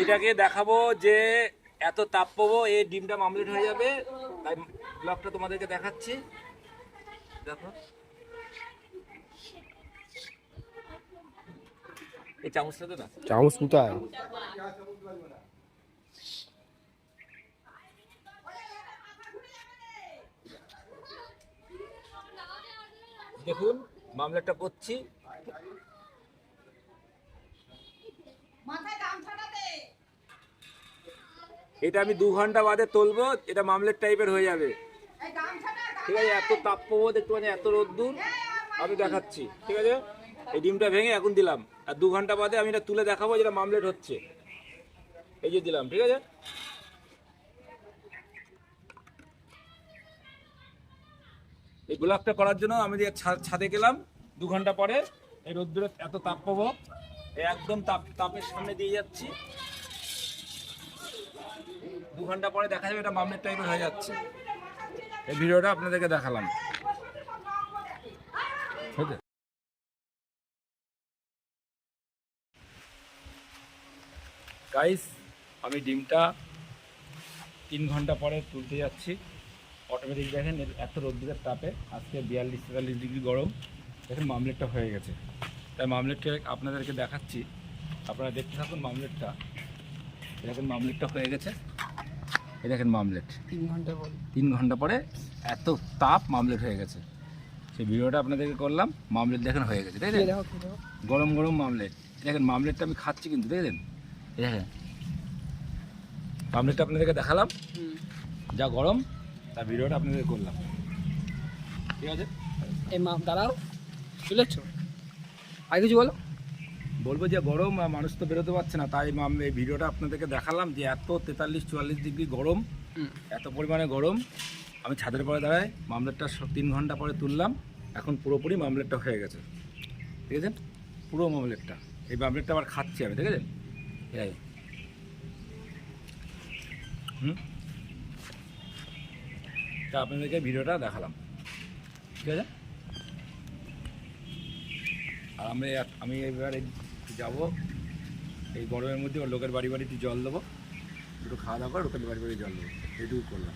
এটাকে দেখাবো যে এত তাপ পাবো এই ডিমটা মামলেট হয়ে যাবে। তাই ব্লগটা তোমাদেরকে দেখাচ্ছি। দেখো। এই চামচটা তো না? চামচ কোথায়? দেখুন মামলেটটা করছি। এটা আমি দু ঘণ্টা বাদে তুলবো, এটা মামলেট টাইপের হয়ে যাবে। ঠিক আছে, এত তাপ পাবো দেখতে পাচ্ছি এত রোদ্দুর। আমি দেখাচ্ছি, ঠিক আছে? এই ডিমটা ভেঙে এখন দিলাম। আর দু ঘণ্টা বাদে আমি এটা তুলে দেখাবো যেটা মামলেট হচ্ছে। এই যে দিলাম, ঠিক আছে? এই গোলাপটা করার জন্য আমি যে ছাদে গেলাম, দু ঘণ্টা পরে, এই রোদ্দুরে এত তাপ পাবো একদম তাপ, তাপের সামনে দিয়ে যাচ্ছি। দু ঘণ্টা পরে দেখা যাবে, এটা মামলেট টাইপের হয়ে যাচ্ছে। এই ভিডিওটা আপনাদেরকে দেখালাম। গাইস আমি ডিমটা তিন ঘণ্টা পরে তুলতে যাচ্ছি। অটোমেটিক দেখেন এত রোদ্দুরের তাপে আজকে বিয়াল্লিশ তেতাল্লিশ ডিগ্রি গরম। দেখেন, মামলেটটা হয়ে গেছে। তাই মামলেটটা আপনাদেরকে দেখাচ্ছি। আপনারা দেখতে থাকুন মামলেটটা। দেখেন, মামলেটটা হয়ে গেছে। এই দেখেন মামলেট। তিন ঘণ্টা পর। তিন ঘণ্টা পরে এত তাপ মামলেট হয়ে গেছে। সেই ভিডিওটা আপনাদেরকে করলাম মামলেট দেখেন হয়ে গেছে তাই গরম গরম মামলেট। দেখেন মামলেটটা আমি খাচ্ছি কিন্তু দেখেন দেখেন। মামলেটটা আপনাদেরকে দেখালাম। যা গরম তার ভিডিওটা আপনাদের করলাম। ঠিক আছে? এই মা দাঁড়াও। চলেছ আর কিছু বলো? বলব যে গরম মানুষ তো বেরোতে পারছে না। তাই এই ভিডিওটা আপনাদেরকে দেখালাম যে এত তেতাল্লিশ চুয়াল্লিশ ডিগ্রি গরম এত পরিমাণে গরম। আমি ছাদের পরে দাঁড়াই মামলেটটা তিন ঘণ্টা পরে তুললাম। এখন পুরোপুরি মামলেটটা হয়ে গেছে। ঠিক আছে? পুরো মামলেটটা। এই মামলেটটা আবার খাচ্ছি আমি ঠিক আছে? এই। হুম? তা আপনাদেরকে ভিডিওটা দেখালাম। ঠিক আছে? আর আমি আমি এবারে যাব। এই গরমের মধ্যে ওর লোকের বাড়ি বাড়িতে জল দেবো। একটু খাওয়া দাওয়া করে লোকের বাড়ি বাড়ি জল দেবো। এটুকু করলাম।